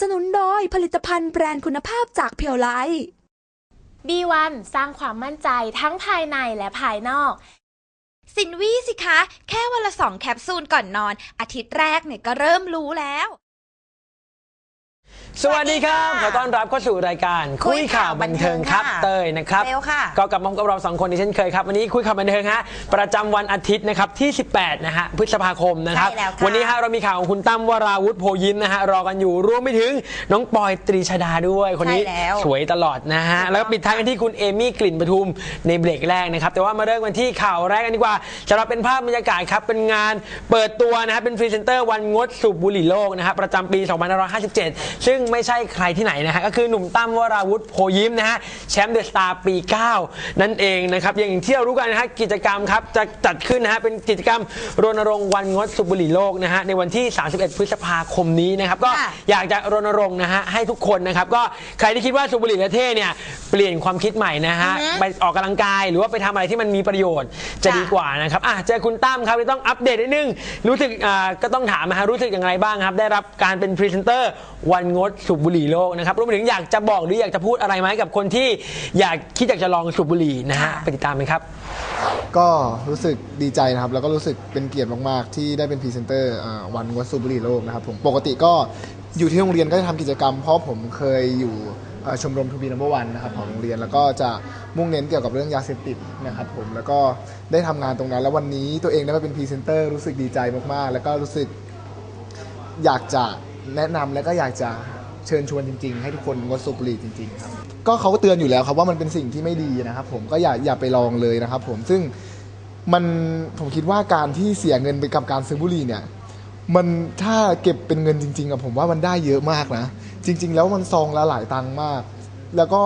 สนุนโดยผลิตภัณฑ์แบรนด์คุณภาพจากเพียวไล B1 สร้างความมั่นใจทั้งภายในและภายนอก สินวี่สิคะ แค่วันละสองแคปซูลก่อนนอน อาทิตย์แรกเนี่ยก็เริ่มรู้แล้ว สวัสดีครับ ขอต้อนรับเข้าสู่รายการคุยข่าวบันเทิงครับค่ะเตยนะครับเร็วค่ะก็กลับมาพบกับเราสองคนที่เช่นเคยครับวันนี้คุยข่าวบันเทิงฮะประจำวันอาทิตย์นะครับที่ 18 นะฮะพฤษภาคมนะครับใช่แล้วค่ะวันนี้ฮะเรามีข่าวของคุณตั้มวราวุฒิโพยิ้มนะฮะรอกันอยู่รวมไปถึงน้องปอยตรีชดาด้วยคนนี้ใช่แล้วสวยตลอดนะฮะถูกต้องแล้วก็ปิดท้ายกันที่คุณเอมี่กลิ่นปทุมในเบรกแรกนะครับแต่ว่ามาเริ่มกันที่ข่าวแรกกันดีกว่าจะรับเป็นภาพบรรยากาศครับเป็นงานเปิดตัวนะฮะเป็นพรีเซนเตอร์วันงดสูบบุหรี่โลกนะฮะประจำปี 2557 ซึ่งไม่ใช่ใครที่ไหนนะฮะก็คือหนุ่มตั้มวราวุฒิโพยิ้มนะฮะแชมป์เดอะสตาร์ปี 9 นั่นเองนะครับอย่างที่เรารู้กันนะฮะกิจกรรมครับจะจัดขึ้นนะฮะเป็นกิจกรรมรณรงค์วันงดสูบบุหรี่โลกนะฮะในวันที่ 31 พฤษภาคมนี้นะครับก็ค่ะอยากจะรณรงค์นะฮะให้ทุกคนนะครับก็ใครที่คิดว่าสูบบุหรี่และเท่เนี่ยเปลี่ยนความคิดใหม่นะฮะอือฮึไปออกกำลังกายหรือว่าไปทำอะไรที่มันมีประโยชน์จะจ้ะดีกว่านะครับอะเจอคุณตั้มครับที่ต้องอัปเดตนิดนึงรู้สึกอ่าก็ต้องถามนะฮะรู้สึกอย่างไรบ้างครับ ได้รับการเป็นพรีเซนเตอร์วันงดสูบบุหรี่โลกนะครับรวมไปถึงอยากจะบอกหรืออยากจะพูดอะไรไหมกับคนที่อยากคิดอยากจะลองสูบบุหรี่นะฮะค่ะไปติดตามกันครับ ก็รู้สึกดีใจนะครับ แล้วก็รู้สึกเป็นเกียรติมากๆ ที่ได้เป็นพรีเซนเตอร์อ่าวันวัดสูบบุหรี่โลกนะครับผมปกติก็อยู่ที่โรงเรียนก็จะทำกิจกรรม เพราะผมเคยอยู่เอ่อชมรมทูบีนัมเบอร์วันนะครับของโรงเรียนแล้วก็จะมุ่งเน้นเกี่ยวกับเรื่องยาเสพติดนะครับผมแล้วก็ได้ทำงานตรงนั้น แล้ววันนี้ตัวเองได้มาเป็นพรีเซนเตอร์รู้สึกดีใจมากๆ แล้วก็รู้สึก อยากจะแนะนำและก็อยากจะ เชิญชวนจริง ๆ ให้ทุกคนงดสูบบุหรี่จริงๆครับก็เขาก็เตือนอยู่แล้วครับว่ามันเป็นสิ่งที่ไม่ดีนะครับ ผมก็อย่าอย่าไปลองเลยนะครับ ผมซึ่งมันผมคิดว่าการที่เสียเงินไปกับการซื้อบุหรี่เนี่ย มันถ้าเก็บเป็นเงินจริงๆอะผมว่ามันได้เยอะมากนะ จริง ๆ แล้วมันซองละหลายตังค์มาก แล้วก็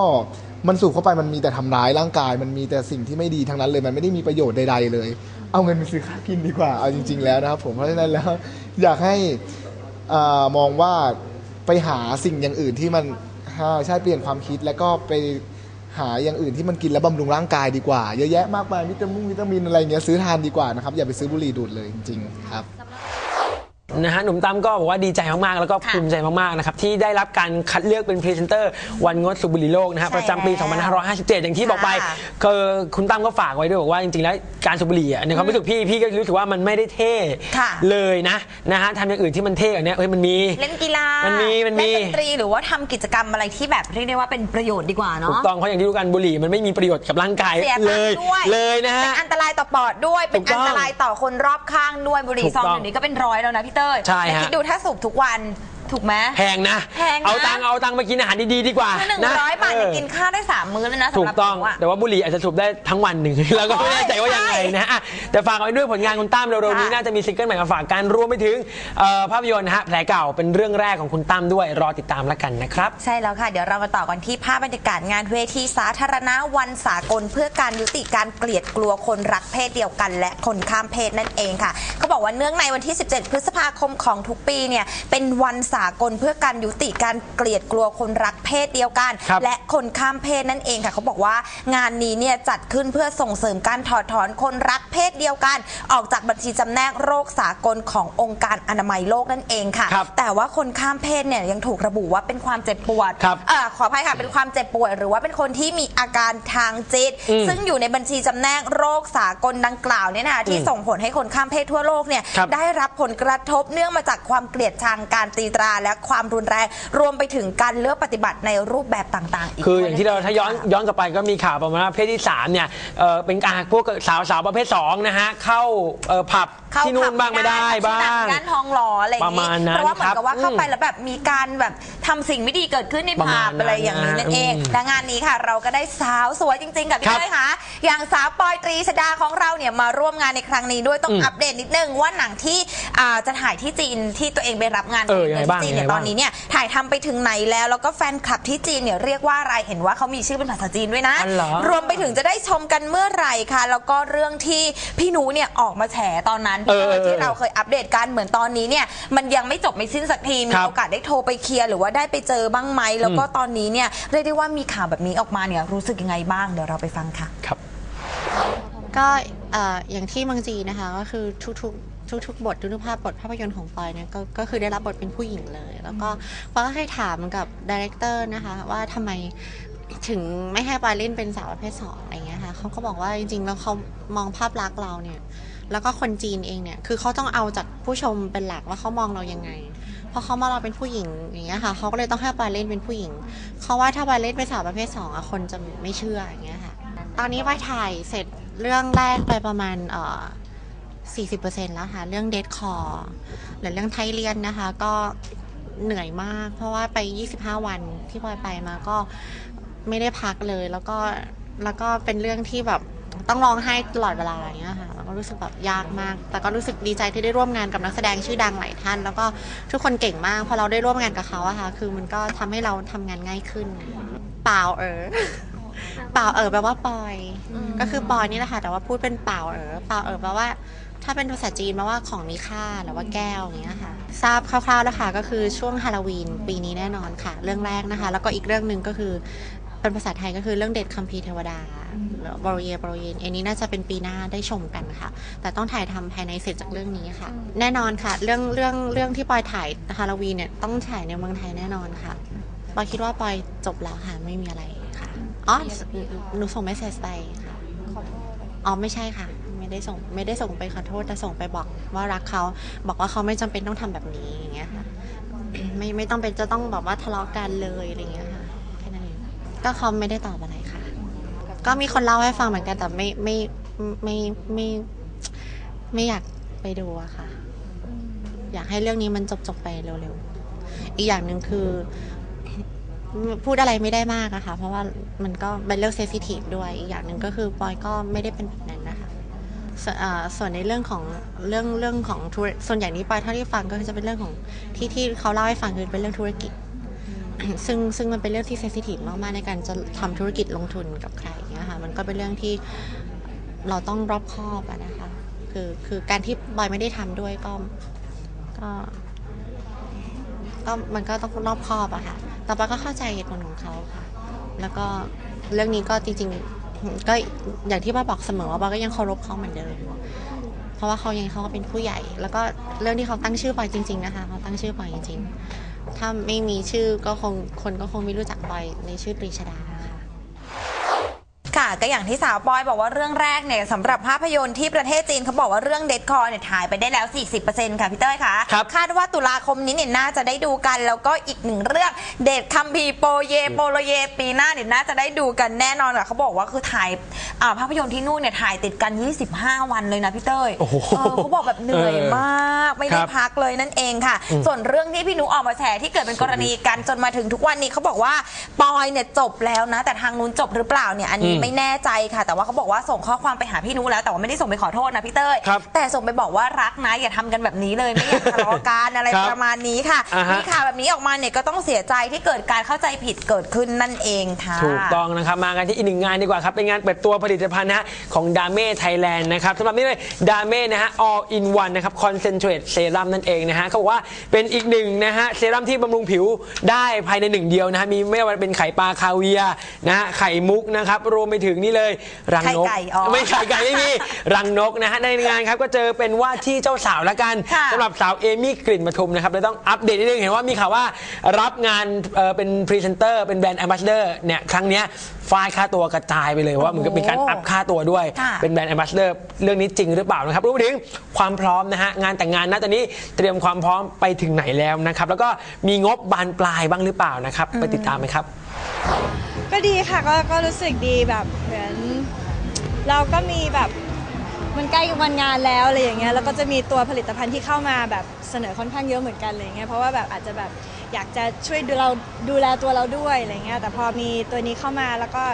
มันสูบเข้าไปมันมีแต่ทำร้ายร่างกาย มันมีแต่สิ่งที่ไม่ดีทั้งนั้นเลย มันไม่ได้มีประโยชน์ใดๆเลย เอาเงินไปซื้อข้าวกินดีกว่าเอาจริง ๆ แล้วนะครับผมเพราะฉะนั้นแล้วอยากให้อมองว่า ไปหาสิ่งอย่างอื่นที่มันอ่าใช่เปลี่ยนความคิดแล้วก็ไปหาอย่างอื่นที่มันกินแล้วบำรุงร่างกายดีกว่า เยอะแยะมากมายวิตามินวิตามินอะไรเงี้ยซื้อทานดีกว่านะครับ อย่าไปซื้อบุหรี่ดูดเลยจริงๆครับ นะฮะหนุ่มตั้มก็บอกว่าดีใจมากๆ แล้วก็ค่ะภูมิใจมากๆนะครับที่ได้รับการคัดเลือกเป็นพรีเซนเตอร์วันงดสูบบุหรี่โลกนะฮะใช่ประจำปี แล้ว2557 อย่างที่บอกไปค่ะคือคุณตั้มก็ฝากไว้ด้วยบอกว่าจริงๆแล้ว การสูบบุหรี่อะในความรู้สึกพี่พี่ก็รู้สึกว่ามันไม่ได้เท่ค่ะ เลยนะนะฮะทำอย่างอื่นที่มันเท่กว่านี้เฮ้ยมันมี เล่นกีฬามันมีมันมี เล่นดนตรีหรือว่าทำกิจกรรมอะไรที่แบบเรียกได้ว่าเป็นประโยชน์ดีกว่าถูเนาะกต้องเพราะอย่างที่รู้กันบุหรี่มันไม่มีประโยชน์กับร่างกายเสียตังเลยค์ด้วยเลยนะฮะ เป็นอันตรายต่อปอดด้วยเป็นถูกต้อัองนตรายต่อคนรอบข้างด้วยบุหรี่ถูกซองต้องเดี๋ยวนี้ก็เป็นร้อยแล้วนะพี่เต้ยใช่ฮะแล้วคิดดูถ้าสูบทุกวัน ถูกไหม แพงนะ แพงนะ เอาตังค์เอาตังค์มากินอาหารดีๆดีกว่าคือหนึ่งนะร้อยบาทเนี่ยเออกินข้าวได้สามมื้อเลยนะถูสำหกรับต้องหนูอะแต่ว่าบุหรี่อาจจะสูบได้ทั้งวันหนึ่งเราก็ไม่แน่ใจว่ายังไงนะฮะอะแต่ฝากเอาไว้ด้วยผลงานคุณตั้มเร็วๆนี้ค่ะ น่าจะมีซิงเกิลใหม่มาฝากกันรวมไปถึงเอ่อภาพยนตร์นะฮะแผลเก่าเป็นเรื่องแรกของคุณตั้มด้วยรอติดตามแล้วกันนะครับ ใช่แล้วค่ะ เดี๋ยวเรามาต่อกันที่ภาพบรรยากาศงานเวทีสาธารณะวันสากลเพื่อการยุติการเกลียดกลัวคนรักเพศเดียวกัน และคนข้ามเพศนั่นเองค่ะเขาบอกว่าเนื่องในวันที่ 17 พฤษภาคมของทุกปีเนี่ยเป็นวันสากลเพื่อการยุติการเกลียดกลัวคนรักเพศเดียวกัน ครับ และคนข้ามเพศนั่นเองค่ะเขาบอกว่างานนี้เนี่ยจัดขึ้นเพื่อส่งเสริมการถอดถอนคนรักเพศเดียวกัน ออกจากบัญชีจำแนกโรคสากลขององค์การอนามัยโลกนั่นเองค่ะ ครับแต่ว่าคนข้ามเพศเนี่ยยังถูกระบุว่าเป็นความเจ็บปวดครับเอ่อขออภัยค่ะเป็นความเจ็บป่วย หรือว่าเป็นคนที่มีอาการทางจิต อืมซึ่งอยู่ในบัญชีจำแนกโรคสากลดังกล่าวเนี่ยนะคะที่อืมส่งผลให้คนข้ามเพศทั่วโลกเนี่ยครับ ได้รับผลกระทบเนื่องมาจากความเกลียดชังการตีตราและความรุนแรง รวมไปถึงการเลือกปฏิบัติในรูปแบบต่างๆ อีกคือด้วอย่างที่เราถ้าย้อนค่ะย้อนกลับไปก็มีข่าวประมาณว่าเพศที่3เนี่ยเอ่อเป็นการพวกสาวสาวประเภท2นะฮะเข้าเอ่อผับเข้าที่นู่นบ้างไม่ได้ผับ้างย่านทองหล่ออะไรอย่างประมาณนั้นเพราะว่าเหมือนกับว่าครับเข้าไปอืมแล้วแบบมีการแบบทำสิ่งไม่ดีเกิดขึ้นในประมาผัณบอะไรอย่างนี้นั่นเองอืมและงานนี้ค่ะ เราก็ได้สาวสวยจริงๆกับครัพี่บเต้ยค่ะ อย่างสาวปอยตรีชดาของเราเนี่ยมาร่วมงานในครั้งนี้ด้วยต้องอืมอัปเดตนิดนึงว่าหนังที่อ่าจะถ่ายที่จีนที่ตัวเองไปรับงานเออยังไงที่บ้างจีนยังไงเนี่ยตบ้าองนนี้เนี่ยถ่ายทำไปถึงไหนแล้วแล้วก็แฟนคลับที่จีนเนี่ยเรียกว่าอะไรเห็นว่าเขามีชื่อเป็นภาษาจีนด้วยนะ อ๋อเหรอ รวมไปถึงจะได้ชมกันเมื่อไหร่ค่ะ แล้วก็เรื่องที่พี่หนูเนี่ยออกมาแฉตอนนั้นเออที่เราเคยอัปเดตกันเหมือนตอนนี้เนี่ยมันยังไม่จบไม่สิ้นสักทีมีครับโอกาสได้โทรไปเคลียร์หรือว่าได้ไปเจอบ้างไหมแล้วก็ตอนนี้เนี่ยเรียกได้ว่ามีข่าวแบบนี้ออกมาเนี่ยรู้สึกยังไงบ้างเดี๋ยวเราไปฟังค่ะ ครับ ก็อย่างที่มืองจีนะคะ ก็คือทุกๆทุกๆบททุกๆภาพบทภาพยนตร์ของปอยเนี่ยก็ก็คือได้รับบทเป็นผู้หญิงเลย แล้วก็ปอยก็เคยถามกับดีเรคเตอร์นะคะ ว่าทำไมถึงไม่ให้ปอยเล่นเป็นสาวประเภทสองอะไรเงี้ยค่ะเขาก็บอกว่าจริงๆแล้วเขามองภาพลักษณ์เราเนี่ย แล้วก็คนจีนเองเนี่ย คือเขาต้องเอาจากผู้ชมเป็นหลักว่าเขามองเรายังไงพราะเขามองเราเป็นผู้หญิงอย่างเงี้ยค่ะเขาก็เลยต้องให้ปอยเล่นเป็นผู้หญิงเขาว่าถ้าปอยเล่นเป็นสาวประเภทสองอะคนจะไม่เชื่ออย่างเงี้ยค่ะ ตอนนี้ปอยถ่ายเสร็จ เรื่องแรกไปประมาณเอ่อ40%แล้วค่ะ เรื่องเดทคอร์หรือเรื่องไทยเลียนนะคะ ก็เหนื่อยมาก เพราะว่าไป 25 วันที่ปอยไปมาก็ไม่ได้พักเลย แล้วก็แล้วก็เป็นเรื่องที่แบบต้องร้องไห้ตลอดเวลาอย่างเงี้ยค่ะแล้วก็รู้สึกแบบยากมาก แต่ก็รู้สึกดีใจที่ได้ร่วมงานกับนักแสดงชื่อดังหลายท่าน แล้วก็ทุกคนเก่งมาก พอเราได้ร่วมงานกับเขาอะค่ะ คือมันก็ทำให้เราทำงานง่ายขึ้น เปล่าเออ เปล่าเออแปลว่าปอย ก็คือปอยนี่แหละค่ะแต่ว่าพูดเป็นเปล่าเออเปล่าเออแปลว่า ถ้าเป็นภาษาจีนแปลว่าของมีค่าหรือว่าแก้วอย่างเงี้ยค่ะ ทราบคร่าวๆแล้วค่ะก็คือช่วงฮาโลวีนปีนี้แน่นอนค่ะ เรื่องแรกนะคะ แล้วก็อีกเรื่องหนึ่งก็คือเป็นภาษาไทยก็คือเรื่องเด็ดคัมภีร์เทวดาบริเยบริเยนอันนี้น่าจะเป็นปีหน้าได้ชมกันค่ะ แต่ต้องถ่ายทำภายในเสร็จจากเรื่องนี้ค่ะ แน่นอนค่ะ เรื่องเรื่องเรื่องที่ปอยถ่ายฮาโลวีนเนี่ยต้องถ่ายในเมืองไทยแน่นอนค่ะปอยคิดว่าปอยจบแล้วค่ะไม่มีอะไรค่ะ อ๋อหนูส่งเมสเซจไปค่ะอ๋อไม่ใช่ค่ะ ไม่ได้ส่งไม่ได้ส่งไปขอโทษแต่ส่งไปบอกว่ารักเขา บอกว่าเขาไม่จำเป็นต้องทำแบบนี้อย่างเงี้ยค่ะไม่ไม่ต้องเป็นจะต้องแบบว่าทะเลาะกันเลยอะไรเงี้ยค่ะแค่นั้นเองก็เขาไม่ได้ตอบอะไรค่ะ ก็มีคนเล่าให้ฟังเหมือนกันแต่ไม่ไม่ไม่ไม่ไม่ไม่อยากไปดูอะค่ะ อยากให้เรื่องนี้มันจบจบไปเร็วๆอีกอย่างหนึ่งคือ พูดอะไรไม่ได้มากอะค่ะ เพราะว่ามันก็เป็นเรื่องเซสซิทีฟด้วย อีกอย่างหนึ่งก็คือปอยก็ไม่ได้เป็นแบบนั้นนะคะสอ่าส่วนในเรื่องของเรื่องเรื่องของธุรส่วนใหญ่นี้ปอยเท่าที่ฟังก็คือจะเป็นเรื่องของที่ที่เขาเล่าให้ฟังคือเป็นเรื่องธุรกิจ ซึ่งซึ่งมันเป็นเรื่องที่เซสซิทีฟมากๆในการจะทำธุรกิจลงทุนกับใครอย่างเงี้ยค่ะ มันก็เป็นเรื่องที่เราต้องรอบคอบอะนะคะ คือคือการที่บอยไม่ได้ทำด้วยก็ก็ ก็มันก็ต้องรอบคอบอะค่ะ ต่ปาก็เข้าใจเหตุผลของเขาค่ะ แล้วก็เรื่องนี้ก็จริงๆ ก็อย่างที่ป้าบอกเสมอว่าป้าก็ยังเคารพเขาเหมือนเดิม เพราะว่าเขายังเขาก็เป็นผู้ใหญ่ แล้วก็เรื่องที่เขาตั้งชื่อปอยจริง ๆนะคะเขาตั้งชื่อปอยจริง ๆ ถ้าไม่มีชื่อก็คงคนก็คงไม่รู้จักปอยในชื่อปรีชดา ก็อย่างที่สาวปอยบอกว่าเรื่องแรกเนี่ยสำหรับภาพยนตร์ที่ประเทศจีนเขาบอกว่าเรื่องเด็ดคอเนี่ยถ่ายไปได้แล้ว 40%ค่ะพี่เต้ยคะครับคาดว่าตุลาคมนี้เนี่ยน่าจะได้ดูกัน แล้วก็อีกหนึ่งเรื่องเดทคัมพีร์โปเยโปโลเย ปีหน้าเนี่ยน่าจะได้ดูกันแน่นอนค่ะเขาบอกว่าคือถ่ายอ่าภาพยนตร์ที่นู่นเนี่ยถ่ายติดกัน 25 วันเลยนะพี่เต้ยโอ้โห เออเขาบอกแบบเหนื่อยมาก ไม่ได้ครับ พักเลยนั่นเองค่ะ ส่วนเรื่องที่พี่นุออกมาแฉที่เกิดเป็นกรณีกันจนมาถึงทุกวันนี้เขาบอกว่าปอยเนี่ยจบแล้วนะ แต่ทางนู้นจบหรือเปล่าเนี่ยอันนี้อืมไม่แน่ใจค่ะ แต่ว่าเขาบอกว่าส่งข้อความไปหาพี่นุแล้ว แต่ว่าไม่ได้ส่งไปขอโทษนะพี่เต้ยครับแต่ส่งไปบอกว่ารักนะอย่าทำกันแบบนี้เลยไม่อยากทะเลาะกันอะไรครับประมาณนี้ค่ะอ่าฮะ มีข่าวแบบนี้ออกมาเนี่ยก็ต้องเสียใจที่เกิดการเข้าใจผิดเกิดขึ้นนั่นเองค่ะ ถูกต้องนะครับ มากันที่อีกหนึ่งงานดีกว่าครับ เป็นงานเปิดตัวผลิตภัณฑ์นะฮะของดาเม่ไทยแลนด์นะครับสำหรับนี่เลยดาเม่นะฮะ all in one นะครับ concentrate serum นั่นเองนะฮะเขาบอกว่าเป็นอีกหนึ่งนะฮะเซรั่มที่บำรุงผิวได้ภายในหนึ่งเดียวนะฮะมีไม่ว่าเป็นไข่ปลาคาเวียร์นะฮะไข่มุกนะครับรวมไปถึงนี่เลยรังนกไข่ไก่อ๋อไม่ไข่ไก่ไม่มีรังนกนะฮะในงานครับก็เจอเป็นว่าที่เจ้าสาวละกันค่ะสำหรับสาวเอมี่กลิ่นปทุมนะครับเลยต้องอัปเดตนิดนึงเห็นว่ามีข่าวว่ารับงานเอ่อเป็นพรีเซนเตอร์เป็นแบรนด์แอมบาสเดอร์เนี่ยครั้งเนี้ยฝ้ายค่าตัวกระจายไปเลยว่าเหมือนกับมีการอัพค่าตัวด้วย ค่ะ เป็นแบรนด์แอมบาสเดอร์เรื่องนี้จริงหรือเปล่านะครับรวมไปถึงความพร้อมนะฮะงานแต่งงานนะตอนนี้เตรียมความพร้อมไปถึงไหนแล้วนะครับแล้วก็มีงบบานปลายบ้างหรือเปล่านะครับไปติดตามไหมครับ ก็ดีค่ะก็ก็รู้สึกดีแบบ เหมือนเราก็มีแบบมันใกล้วันงานแล้วอะไรอย่างเงี้ยแล้วก็จะมีตัวผลิตภัณฑ์ที่เข้ามาแบบเสนอค่อนข้างเยอะเหมือนกันอะไรเงี้ยเพราะว่าแบบอาจจะแบบอยากจะช่วยดูเราดูแลตัวเราด้วยอะไรเงี้ยแต่พอมีตัวนี้เข้ามาแล้วก็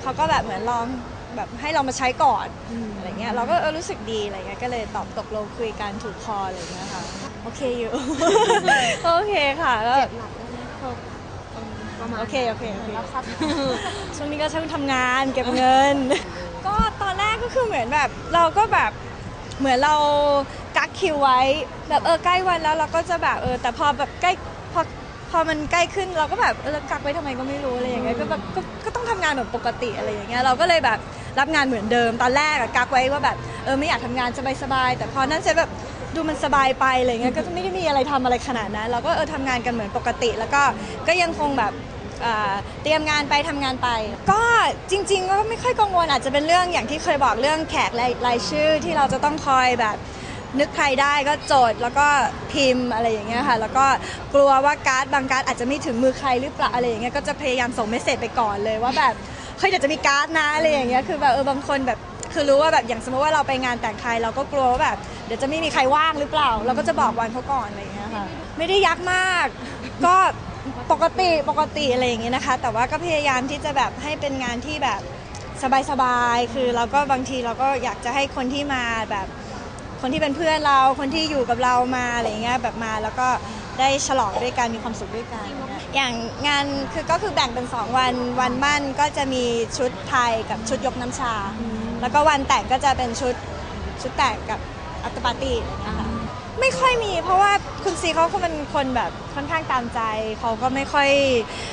เขาก็แบบเหมือนลองแบบให้เรามาใช้ก่อนอะไรเงี้ยเราก็เออรู้สึกดีอะไรเงี้ยก็เลยตอบตกลงคุยกันถูกคออะไรเงี้ยค่ะโอเคอยู่โอเคค่ะก็โอเคโอเคโอเคช่วงนี้ก็ช่างทำงานเก็บเงิน ก็คือเหมือนแบบเราก็แบบเหมือนเรากักคิวไว้ แบบเออใกล้วันแล้วเราก็จะแบบเออแต่พอแบบใกล้พอพอมันใกล้ขึ้นเราก็แบบเออกักไว้ทำไมก็ไม่รู้อะไรอย่างเงี้ยก็แบบก็ก็ต้องทำงานแบบปกติอะไรอย่างเงี้ยเราก็เลยแบบรับงานเหมือนเดิมตอนแรกอะกักไว้ว่าแบบเออไม่อยากทำงานสบายๆแต่พอนั้นเสร็จแบบดูมันสบายไปอะไรเงี้ยก็ไม่ได้มีอะไรทำอะไรขนาดนั้น เราก็เออทำงานกันเหมือนปกติ แล้วก็ก็ยังคงแบบ เตรียมงานไปทำงานไป ก็จริงๆก็ไม่ค่อยกังวลอาจจะเป็นเรื่องอย่างที่เคยบอกเรื่องแขกรายรายชื่อที่เราจะต้องคอยแบบนึกใครได้ก็โจทย์แล้วก็พิมพ์อะไรอย่างเงี้ยค่ะ แล้วก็กลัวว่าการ์ดบางการ์ดอาจจะไม่ถึงมือใครหรือเปล่าอะไรอย่างเงี้ยก็จะพยายามส่งเมสเซจไปก่อนเลยว่าแบบเฮ้ยเดี๋ยวจะมีการ์ดนะอะไรอย่างเงี้ยคือแบบเออบางคนแบบคือรู้ว่าแบบอย่างสมมติว่าเราไปงานแต่งใครเราก็กลัวว่าแบบเดี๋ยวจะไม่มีใครว่างหรือเปล่า เราก็จะบอกวันเขาก่อนอะไรอย่างเงี้ยค่ะ ไม่ได้ยักมาก ก็ ปกติปกติอะไรอย่างเงี้ยนะคะ แต่ว่าก็พยายามที่จะแบบให้เป็นงานที่แบบสบายๆ คือเราก็บางทีเราก็อยากจะให้คนที่มาแบบ คนที่เป็นเพื่อนเราคนที่อยู่กับเรามาอะไรอย่างเงี้ยแบบมาแล้วก็ได้ฉลองด้วยกันมีความสุขด้วยกัน อย่างงานคือก็คือแบ่งเป็น 2 วันวันมั่นก็จะมีชุดไทยกับชุดยกน้ำชา แล้วก็วันแต่งก็จะเป็นชุดชุดแต่งกับอัตปาร์ตี้อะไรเงี้ย ไม่ค่อยมี เพราะว่าคุณซีเขาก็เป็นคนแบบค่อนข้างตามใจเขาก็ไม่ค่อย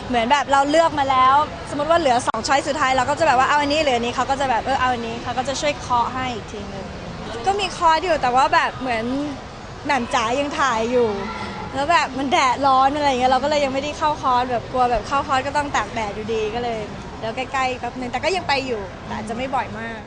เหมือนแบบเราเลือกมาแล้ว สมมติว่าเหลือ2ช้อยสุดท้ายเราก็จะแบบว่าเอาอันนี้เหลืออันนี้เขาก็จะแบบเออเอาอันนี้เขาก็จะช่วยเคาะให้อีกทีนึงก็มีคอร์สอยู่แต่ว่าแบบเหมือนหม่มจ๋ายังถ่ายอยู่ แล้วแบบมันแดดร้อนอะไรอย่างเงี้ยเราก็เลยยังไม่ได้เข้าคอร์สแบบกลัวแบบเข้าคอร์สก็ต้องตากแดดอยู่ดีก็เลยเดี๋ยวใกล้ๆแป๊บนึงแต่ก็ยังไปอยู่แต่อาจจะไม่บ่อยมาก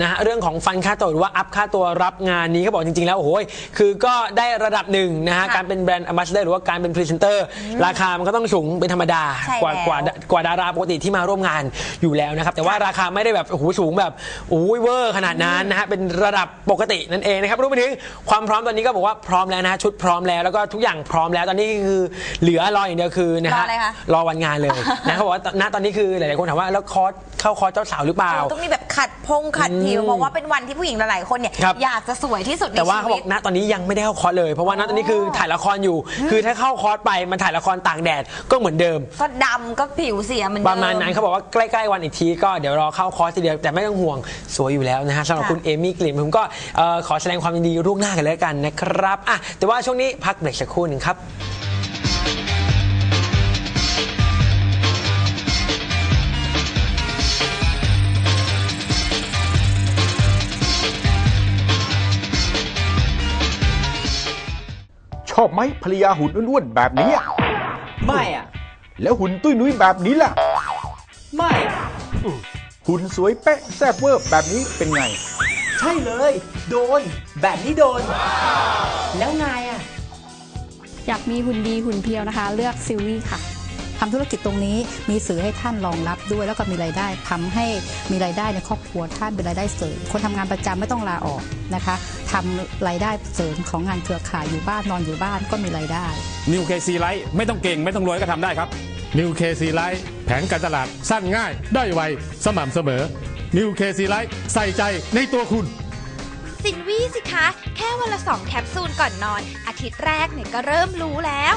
นะฮะเรื่องของฟันค่าตัวหรือว่าอัพค่าตัวรับงานนี้เขาบอกจริงๆแล้วโอ้โหยคือก็ได้ระดับหนึ่งนะฮะค่ะการเป็นแบรนด์ a m b a s s a d o r หรือว่าการเป็นพรีเซนเตอร์ราคามันก็ต้องสูงเป็นธรรมดา ใช่กว่าแล้วกว่ากว่าดาราปกติที่มาร่วมงานอยู่แล้วนะครับ แต่ว่าราคาไม่ได้แบบโอ้โหสูงแบบโอ้ยเวอร์ขนาดนั้นนะฮะเป็นระดับปกตินั่นเองนะครับรวมไปถึงความพร้อมตอนนี้ก็บอกว่าพร้อมแล้วนะฮะชุดพร้อมแล้วแล้วก็ทุกอย่างพร้อมแล้วตอนนี้คือเหลือรออย่างเดียวคือนะรอฮะอะไรคะ รอวันงานเลยนะเขาบอกว่าณตอนนี้คือหลายๆคนถามว่าแล้วคอร์สเข้าคอร์สเจ้าสาวหรือเปล่า ต้องมีแบบขัดพงขัดผิวเพราะว่าเป็นวันที่ผู้หญิงหลายๆคนเนี่ยครับ อยากจะสวยที่สุดในแต่ว่าชีเขาบวิอตกณตอนนี้ยังไม่ได้เข้าคอร์สเลย เพราะว่าณตอนนี้คือถ่ายละครอยู่ คือถ้าเข้าคอร์สไปมันถ่ายละครตากแดดก็เหมือนเดิม ก็ดำก็ผิวเสียเหมือนปเดิระมาณนั้นเขาบอกว่าใกล้ๆวันอีกทีก็เดี๋ยวรอเข้าคอร์สทีเดียวแต่ไม่ต้องห่วงสวยอยู่แล้วนะฮะสำหรับค่ะ คุณเอมี่กลิ่นผมก็เอ่อขอแสดงความยินดีล่วงหน้ากันแล้วกันนะครับอะแต่ว่าช่วงนี้พักเบรกสักครู่หนึ่งครับ อบไหมภรรยาหุ่นอ้วนๆแบบนี้อะไม่อะแล้วหุ่นตุ้ยนุ้ยแบบนี้ล่ะ ไม่ หุ่นสวยเป๊ะแซ่บเวอร์แบบนี้เป็นไง ใช่เลย โดน แบบนี้โดน แล้วไงอะอยากมีหุ่นดีหุ่นเพรียวนะคะ เลือกซิลวี่ค่ะ ทำธุรกิจตรงนี้มีสื่อให้ท่านรองรับด้วย แล้วก็มีรายได้ทำให้มีรายได้ในครอบครัวท่านเป็นรายได้เสริมคนทำงานประจำไม่ต้องลาออกนะคะทำรายได้เสริมของงานเครือข่ายอยู่บ้านนอนอยู่บ้านก็มีรายได้นิวเคซีไลท์ไม่ต้องเก่งไม่ต้องรวยก็ทำได้ครับนิวเคซีไลท์แผนการตลาดสั้นง่าย ได้ไว สม่ำเสมอนิวเคซีไลท์ใส่ใจในตัวคุณสินวี่สิคะ แค่วันละสองแคปซูลก่อนนอน อาทิตย์แรกเนี่ยก็เริ่มรู้แล้ว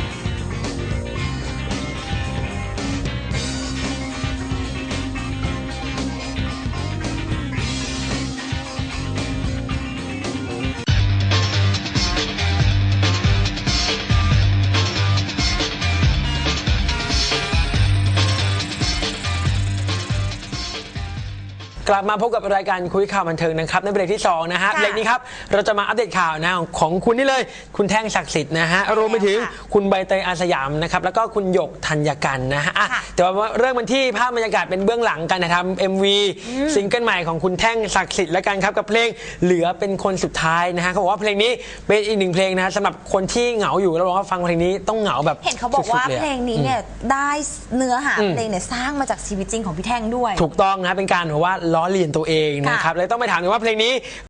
กลับมาพบกับรายการคุยข่าวบันเทิงนะครับในเบรกที่2นะฮะค่ะเบรกนี้ครับเราจะมาอัปเดตข่าวนะของคุณนี่เลย คุณแท่งศักดิ์สิทธิ์นะฮะรวมไปถึงค่ะคุณใบเตยอาสยามนะครับแล้วก็คุณหยกธัญกันนะฮะอะค่ะ แต่ว่าเริ่มกันที่ภาพบรรยากาศเป็นเบื้องหลังการถ่ายทำ MV ซิงเกิลใหม่ของคุณแท่งศักดิ์สิทธิ์แล้วกันครับกับเพลงเหลือเป็นคนสุดท้ายนะฮะเขาบอกว่าเพลงนี้เป็นอีกหนึ่งเพลงนะฮะสำหรับคนที่เหงาอยู่แล้วบอกว่าฟังเพลงนี้ต้องเหงาแบบเห็นเขาบอกว่าสุดๆยะ เพลงนี้เนี่ยได้เนื้อหาอืมเพลงเนี่ยสร้างมาจากชีวิตจริงของพี่แท่งด้วย ถูกต้องนะเป็นการแบบว่าล้อเลียนตัวเองนะครับค่ะเลยต้องไปถามกันว่าเพลงนี้